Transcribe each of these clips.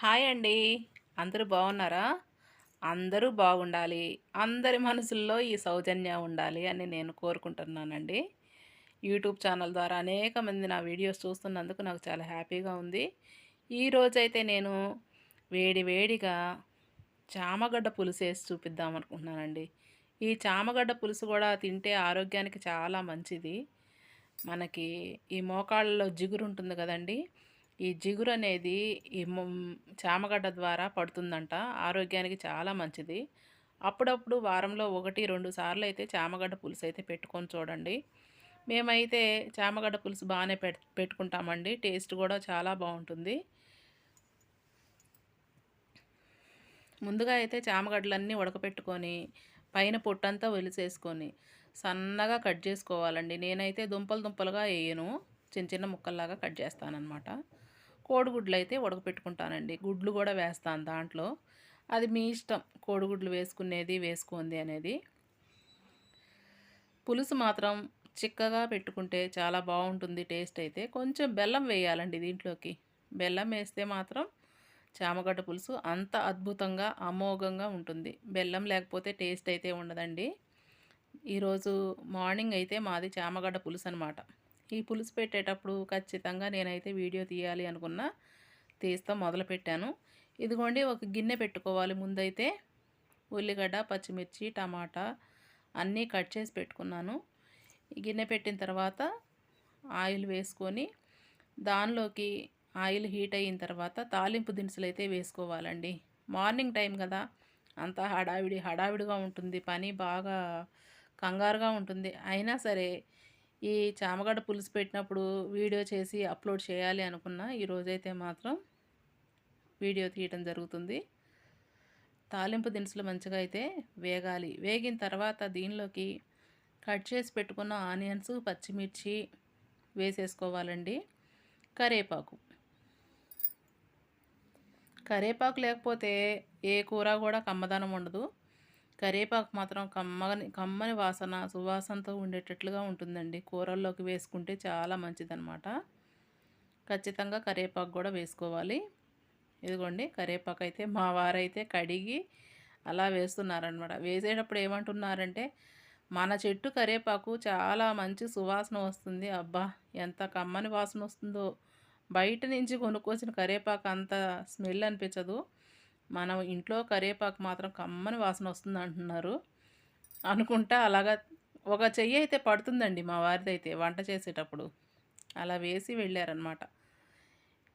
Hi అండి. అందరూ బాగున్నారా? అందరూ బాగుండాలి. అందరి మనసుల్లో ఈ సౌజన్య ఉండాలి అని నేను కోరుకుంటున్నానండి. యూట్యూబ్ ఛానల్ ద్వారా అనేక మంది నా వీడియోస్ చూస్తున్నందుకు నాకు చాలా హ్యాపీగా ఉంది. ఈరోజైతే నేను వేడి వేడిగా చామగడ్డ పులుసు వేసి చూపిద్దాం అనుకుంటున్నానండి. ఈ చామగడ్డ పులుసు కూడా తింటే ఆరోగ్యానికి చాలా మంచిది. మనకి ఈ మోకాళ్ళలో జిగురు ఉంటుంది కదండీ. ఈ జిగురు అనేది ఈ చామగడ్డ ద్వారా పడుతుందంట. ఆరోగ్యానికి చాలా మంచిది. అప్పుడప్పుడు వారంలో ఒకటి రెండు సార్లు అయితే చామగడ్డ పులుసు అయితే పెట్టుకొని చూడండి. మేమైతే చామగడ్డ పులుసు బాగానే పెట్టుకుంటామండి. టేస్ట్ కూడా చాలా బాగుంటుంది. ముందుగా అయితే చామగడ్డలన్నీ ఉడకపెట్టుకొని పైన పొట్టంతా ఒలిసేసుకొని సన్నగా కట్ చేసుకోవాలండి. నేనైతే దుంపలు దుంపలుగా వేయను. చిన్న చిన్న ముక్కల్లాగా కట్ చేస్తానన్నమాట. కోడిగుడ్లు అయితే ఉడకపెట్టుకుంటానండి. గుడ్లు కూడా వేస్తాను దాంట్లో. అది మీ ఇష్టం కోడిగుడ్లు వేసుకునేది వేసుకుంది అనేది. పులుసు మాత్రం చిక్కగా పెట్టుకుంటే చాలా బాగుంటుంది టేస్ట్ అయితే. కొంచెం బెల్లం వేయాలండి దీంట్లోకి. బెల్లం వేస్తే మాత్రం చామగడ్డ పులుసు అంత అద్భుతంగా అమోఘంగా ఉంటుంది. బెల్లం లేకపోతే టేస్ట్ అయితే ఉండదండి. ఈరోజు మార్నింగ్ అయితే మాది చామగడ్డ పులుసు అనమాట ఈ పులుసు పెట్టేటప్పుడు ఖచ్చితంగా నేనైతే వీడియో తీయాలి అనుకున్న తీస్తా మొదలుపెట్టాను ఇదిగోండి ఒక గిన్నె పెట్టుకోవాలి. ముందైతే ఉల్లిగడ్డ పచ్చిమిర్చి టమాటా అన్నీ కట్ చేసి పెట్టుకున్నాను. గిన్నె పెట్టిన తర్వాత ఆయిల్ వేసుకొని దానిలోకి ఆయిల్ హీట్ అయిన తర్వాత తాలింపు దినుసులు అయితే వేసుకోవాలండి. మార్నింగ్ టైం కదా అంతా హడావిడి హడావిడిగా ఉంటుంది. పని బాగా కంగారుగా ఉంటుంది. అయినా సరే ఈ చామగడ్డ పులుసు పెట్టినప్పుడు వీడియో చేసి అప్లోడ్ చేయాలి అనుకున్నా ఈరోజైతే మాత్రం వీడియో తీయటం జరుగుతుంది. తాలింపు దినుసులు మంచిగా అయితే వేగాలి. వేగిన తర్వాత దీనిలోకి కట్ చేసి పెట్టుకున్న ఆనియన్స్ పచ్చిమిర్చి వేసేసుకోవాలండి. కరేపాకు. కరేపాకు లేకపోతే ఏ కూర కూడా కమ్మదనం ఉండదు. కరివేపాకు మాత్రం కమ్మని కమ్మని వాసన సువాసనతో ఉండేటట్లుగా ఉంటుందండి. కూరల్లోకి వేసుకుంటే చాలా మంచిదనమాట ఖచ్చితంగా కరివేపాకు కూడా వేసుకోవాలి. ఇదిగోండి కరివేపాకు అయితే మా వారైతే కడిగి అలా వేస్తున్నారనమాట వేసేటప్పుడు ఏమంటున్నారంటే మన చెట్టు కరివేపాకు చాలా మంచి సువాసన వస్తుంది. అబ్బా ఎంత కమ్మని వాసన వస్తుందో. బయట నుంచి కొనుక్కొచ్చిన కరివేపాకు అంత స్మెల్ అనిపించదు. మనం ఇంట్లో కరివేపాకు మాత్రం కమ్మని వాసన వస్తుంది అంటున్నారు అనుకుంటా అలాగా ఒక చెయ్యి అయితే పడుతుందండి మా వారిది అయితే వంట చేసేటప్పుడు. అలా వేసి వెళ్ళారనమాట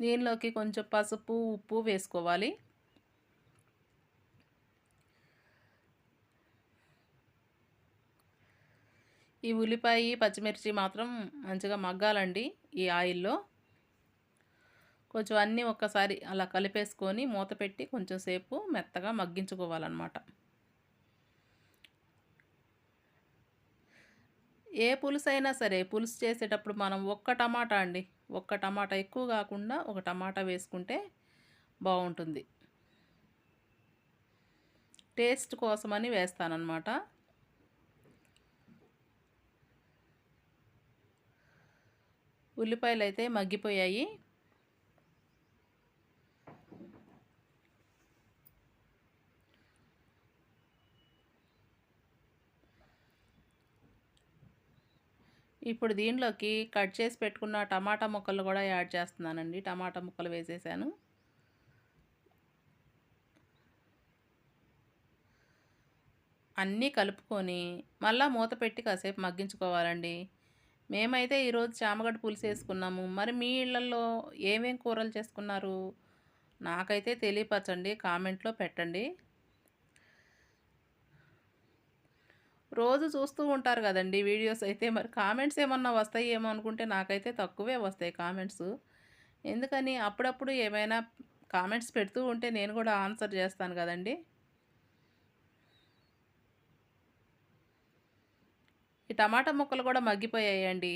దీనిలోకి కొంచెం పసుపు ఉప్పు వేసుకోవాలి. ఈ ఉల్లిపాయ పచ్చిమిర్చి మాత్రం మంచిగా మగ్గాలండి ఈ ఆయిల్లో. కొంచెం అన్నీ ఒక్కసారి అలా కలిపేసుకొని మూత పెట్టి కొంచెం సేపు మెత్తగా మగ్గించుకోవాలన్నమాట. ఏ పులుసు అయినా సరే పులుసు చేసేటప్పుడు మనం ఒక్క టమాటా అండి ఒక్క టమాటా ఎక్కువ కాకుండా ఒక టమాటా వేసుకుంటే బాగుంటుంది. టేస్ట్ కోసమని వేస్తానన్నమాట. ఉల్లిపాయలు అయితే మగ్గిపోయాయి. ఇప్పుడు దీనిలోకి కట్ చేసి పెట్టుకున్న టమాటా ముక్కలు కూడా యాడ్ చేస్తున్నానండి. టమాటా ముక్కలు వేసేసాను. అన్నీ కలుపుకొని మళ్ళీ మూత పెట్టి కాసేపు మగ్గించుకోవాలండి. మేమైతే ఈరోజు చామగడ్డ పులుసు వేసుకున్నాము. మరి మీ ఇళ్ళలో ఏమేం కూరలు చేసుకున్నారు? నాకైతే తెలియపరచండి కామెంట్లో పెట్టండి. రోజు చూస్తూ ఉంటారు కదండి వీడియోస్ అయితే. మరి కామెంట్స్ ఏమన్నా వస్తాయి ఏమో అనుకుంటే నాకైతే తక్కువే వస్తాయి కామెంట్స్. ఎందుకని అప్పుడప్పుడు ఏమైనా కామెంట్స్ పెడుతూ ఉంటే నేను కూడా ఆన్సర్ చేస్తాను కదండి. ఈ టమాటా ముక్కలు కూడా మగ్గిపోయాయండి.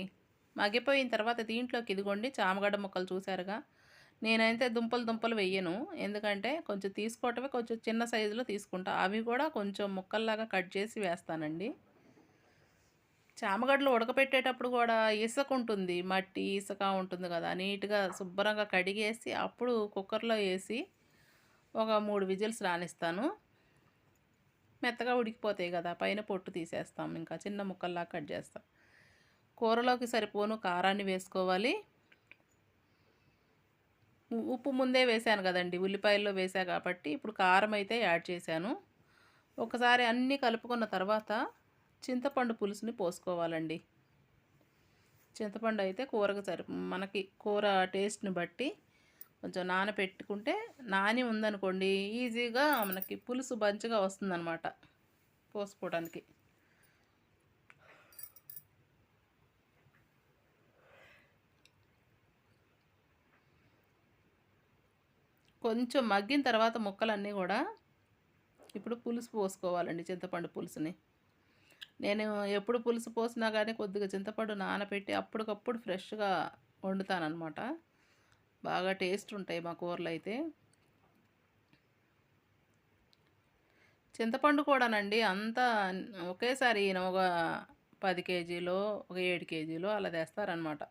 మగ్గిపోయిన తర్వాత దీంట్లోకి ఇదిగోండి చామగడ్డ ముక్కలు చూసారుగా నేనైతే దుంపలు దుంపలు వెయ్యను. ఎందుకంటే కొంచెం తీసుకోవటమే కొంచెం చిన్న సైజులో తీసుకుంటా. అవి కూడా కొంచెం ముక్కల్లాగా కట్ చేసి వేస్తానండి. చామగడ్డలు ఉడకపెట్టేటప్పుడు కూడా ఇసుక ఉంటుంది. మట్టి ఇసుక ఉంటుంది కదా నీట్గా శుభ్రంగా కడిగేసి అప్పుడు కుక్కర్లో వేసి ఒక మూడు విజిల్స్ రానిస్తాను. మెత్తగా ఉడికిపోతాయి కదా పైన పొట్టు తీసేస్తాం. ఇంకా చిన్న ముక్కల్లా కట్ చేస్తాం. కూరలోకి సరిపోను కారాన్ని వేసుకోవాలి. ఉప్పు ముందే వేశాను కదండి. ఉల్లిపాయల్లో వేసా కాబట్టి ఇప్పుడు కారం అయితే యాడ్ చేశాను. ఒకసారి అన్నీ కలుపుకున్న తర్వాత చింతపండు పులుసుని పోసుకోవాలండి. చింతపండు అయితే కూరకు సరి మనకి కూర టేస్ట్ని బట్టి కొంచెం నానపెట్టుకుంటే నాని ఉందనుకోండి ఈజీగా మనకి పులుసు మంచిగా వస్తుందన్నమాట పోసుకోవడానికి. కొంచెం మగ్గిన తర్వాత ముక్కలన్నీ కూడా ఇప్పుడు పులుసు పోసుకోవాలండి చింతపండు పులుసుని. నేను ఎప్పుడు పులుసు పోసినా కానీ కొద్దిగా చింతపండు నానబెట్టి అప్పటికప్పుడు ఫ్రెష్గా వండుతానమాట బాగా టేస్ట్ ఉంటాయి మా కూరలు అయితే. చింతపండు కూడానండి అంతా ఒకేసారి ఈయన ఒక పది కేజీలో ఒక ఏడు కేజీలో అలా తెస్తారనమాట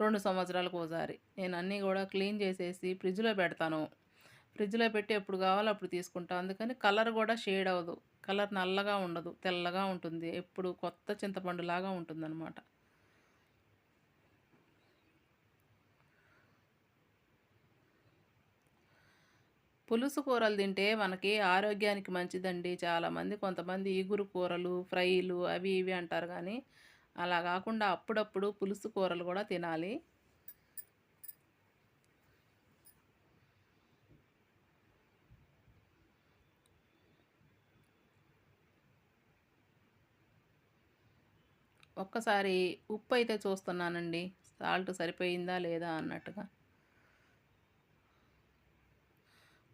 రెండు సంవత్సరాలకు ఒకసారి నేను అన్నీ కూడా క్లీన్ చేసేసి ఫ్రిడ్జ్లో పెడతాను. ఫ్రిడ్జ్లో పెట్టి ఎప్పుడు కావాలో అప్పుడు తీసుకుంటాను అందుకని కలర్ కూడా షేడ్ అవ్వదు. కలర్ నల్లగా ఉండదు తెల్లగా ఉంటుంది. ఎప్పుడు కొత్త చింతపండు లాగా ఉంటుందన్నమాట. పులుసు కూరలు తింటే మనకి ఆరోగ్యానికి మంచిదండి. చాలామంది కొంతమంది ఈగురు కూరలు ఫ్రైలు అవి ఇవి అంటారు కానీ అలా కాకుండా అప్పుడప్పుడు పులుసు కూరలు కూడా తినాలి. ఒక్కసారి ఉప్పు అయితే చూస్తున్నానండి. సాల్ట్ సరిపోయిందా లేదా అన్నట్టుగా.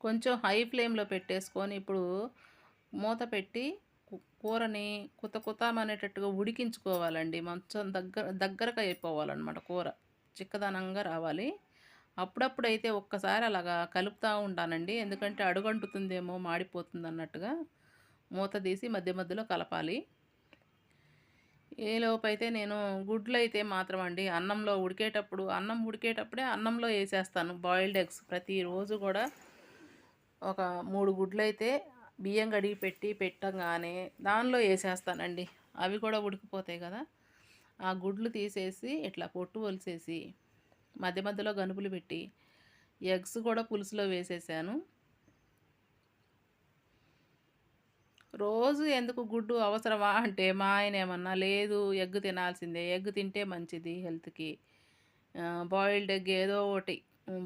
కొంచెం హై ఫ్లేమ్లో పెట్టేసుకొని ఇప్పుడు మూత పెట్టి కూరని కుత కుతమనేటట్టుగా ఉడికించుకోవాలండి. మంచం దగ్గర దగ్గరకు అయిపోవాలన్నమాట కూర. చిక్కదనంగా రావాలి. అప్పుడప్పుడైతే ఒక్కసారి అలాగా కలుపుతూ ఉంటానండి. ఎందుకంటే అడుగంటుతుందేమో మాడిపోతుంది అన్నట్టుగా మూత తీసి మధ్య మధ్యలో కలపాలి. ఏలోపు అయితే నేను గుడ్లు అయితే మాత్రం అండి అన్నంలో ఉడికేటప్పుడు అన్నం ఉడికేటప్పుడే అన్నంలో వేసేస్తాను. బాయిల్డ్ ఎగ్స్ ప్రతిరోజు కూడా ఒక మూడు గుడ్లు అయితే బియ్యం కడిగి పెట్టి పెట్టంగానే దానిలో వేసేస్తానండి. అవి కూడా ఉడికిపోతాయి కదా. ఆ గుడ్లు తీసేసి ఇట్లా పొట్టు ఒలిసేసి మధ్య మధ్యలో గనుపులు పెట్టి ఎగ్స్ కూడా పులుసులో వేసేసాను. రోజు ఎందుకు గుడ్డు అవసరమా అంటే మా ఆయన ఏమన్నా లేదు ఎగ్ తినాల్సిందే ఎగ్ తింటే మంచిది హెల్త్కి. బాయిల్డ్ ఎగ్ ఏదో ఒకటి.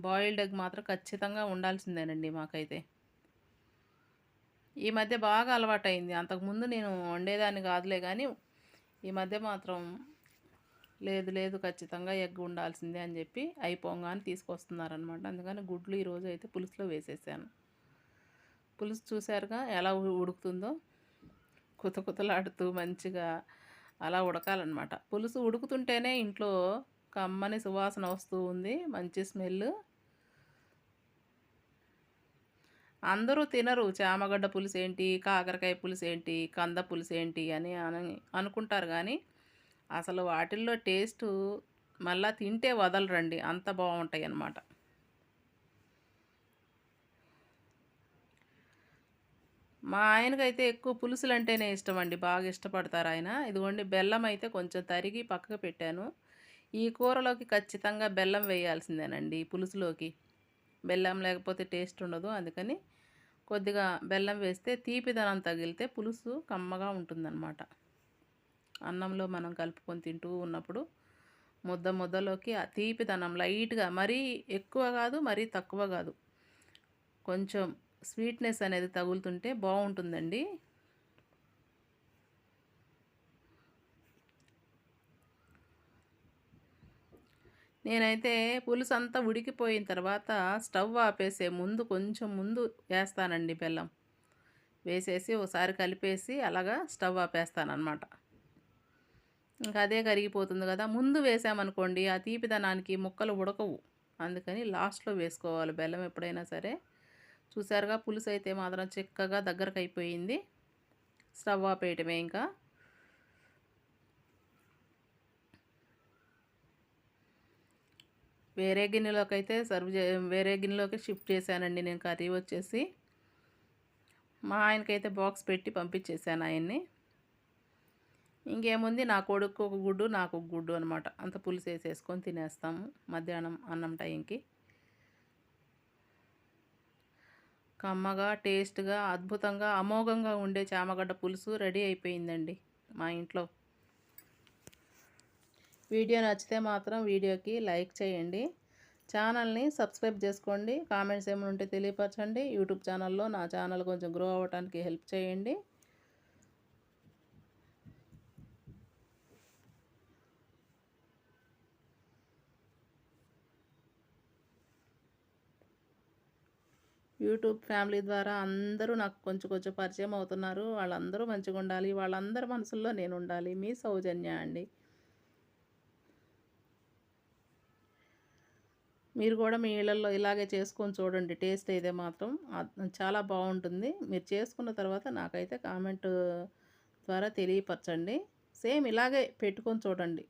బాయిల్డ్ ఎగ్ మాత్రం ఖచ్చితంగా ఉండాల్సిందేనండి మాకైతే. ఈ మధ్య బాగా అలవాటైంది. అంతకుముందు నేను వండేదాన్ని కాదులే కానీ ఈ మధ్య మాత్రం లేదు లేదు ఖచ్చితంగా ఎగ్ ఉండాల్సిందే అని చెప్పి అయిపోగానే తీసుకొస్తున్నారనమాట అందుకని గుడ్లు ఈరోజు అయితే పులుసులో వేసేసాను. పులుసు చూసారుగా ఎలా ఉడుకుతుందో? కుత కుతలాడుతూ మంచిగా అలా ఉడకాలన్నమాట. పులుసు ఉడుకుతుంటేనే ఇంట్లో కమ్మని సువాసన వస్తూ ఉంది మంచి స్మెల్ అందరూ తినరు. చామగడ్డ పులుసు ఏంటి కాకరకాయ పులుసు ఏంటి కంద పులుసు ఏంటి అని అనుకుంటారు. కానీ అసలు వాటిల్లో టేస్టు మళ్ళా తింటే వదలరండి. అంత బాగుంటాయి అన్నమాట మా ఆయనకైతే ఎక్కువ పులుసులు అంటేనే ఇష్టం అండి బాగా ఇష్టపడతారు ఆయన. ఇదిగోండి బెల్లం అయితే కొంచెం తరిగి పక్కకు పెట్టాను. ఈ కూరలోకి ఖచ్చితంగా బెల్లం వేయాల్సిందేనండి. పులుసులోకి. బెల్లం లేకపోతే టేస్ట్ ఉండదు. అందుకని కొద్దిగా బెల్లం వేస్తే తీపిదనం తగిలితే పులుసు కమ్మగా ఉంటుందన్నమాట. అన్నంలో మనం కలుపుకొని తింటూ ఉన్నప్పుడు ముద్ద ముద్దలోకి ఆ తీపిదనం లైట్గా మరీ ఎక్కువ కాదు మరీ తక్కువ కాదు. కొంచెం స్వీట్నెస్ అనేది తగులుతుంటే బాగుంటుందండి. నేనైతే పులుసు అంతా ఉడికిపోయిన తర్వాత స్టవ్ ఆపేసే ముందు కొంచెం ముందు వేస్తానండి బెల్లం. వేసేసి ఒకసారి కలిపేసి అలాగా స్టవ్ ఆపేస్తానమాట ఇంకా అదే కరిగిపోతుంది కదా ముందు వేసామనుకోండి ఆ తీపిదనానికి ముక్కలు ఉడకవు. అందుకని లాస్ట్లో వేసుకోవాలి బెల్లం ఎప్పుడైనా సరే. చూసారుగా పులుసు అయితే మాత్రం చిక్కగా దగ్గరకు అయిపోయింది స్టవ్ ఆపేయటమే ఇంకా. వేరే గిన్నెలోకి అయితే సర్వ్ చే వేరే గిన్నెలోకి షిఫ్ట్ చేశానండి నేను కర్రీ వచ్చేసి. మా ఆయనకైతే బాక్స్ పెట్టి పంపించేశాను ఆయన్ని. ఇంకేముంది? నా కొడుకు ఒక గుడ్డు నాకు ఒక గుడ్డు అనమాట అంత పులుసు వేసేసుకొని తినేస్తాము మధ్యాహ్నం అన్నం టైంకి. కమ్మగా టేస్ట్గా అద్భుతంగా అమోఘంగా ఉండే చామగడ్డ పులుసు రెడీ అయిపోయిందండి మా ఇంట్లో. వీడియో నచ్చితే మాత్రం వీడియోకి లైక్ చేయండి. ఛానల్ని సబ్స్క్రైబ్ చేసుకోండి. కామెంట్స్ ఏమైనా ఉంటే తెలియపరచండి. యూట్యూబ్ ఛానల్లో నా ఛానల్ కొంచెం గ్రో అవ్వడానికి హెల్ప్ చేయండి. యూట్యూబ్ ఫ్యామిలీ ద్వారా అందరూ నాకు కొంచెం కొంచెం పరిచయం అవుతున్నారు. వాళ్ళందరూ మంచిగా ఉండాలి వాళ్ళందరి మనసుల్లో నేను ఉండాలి మీ సౌజన్య అండి. మీరు కూడా మీ ఇళ్ళల్లో ఇలాగే చేసుకొని చూడండి. టేస్ట్ అయితే మాత్రం చాలా బాగుంటుంది. మీరు చేసుకున్న తర్వాత నాకైతే కామెంట్ ద్వారా తెలియపరచండి. సేమ్ ఇలాగే పెట్టుకొని చూడండి.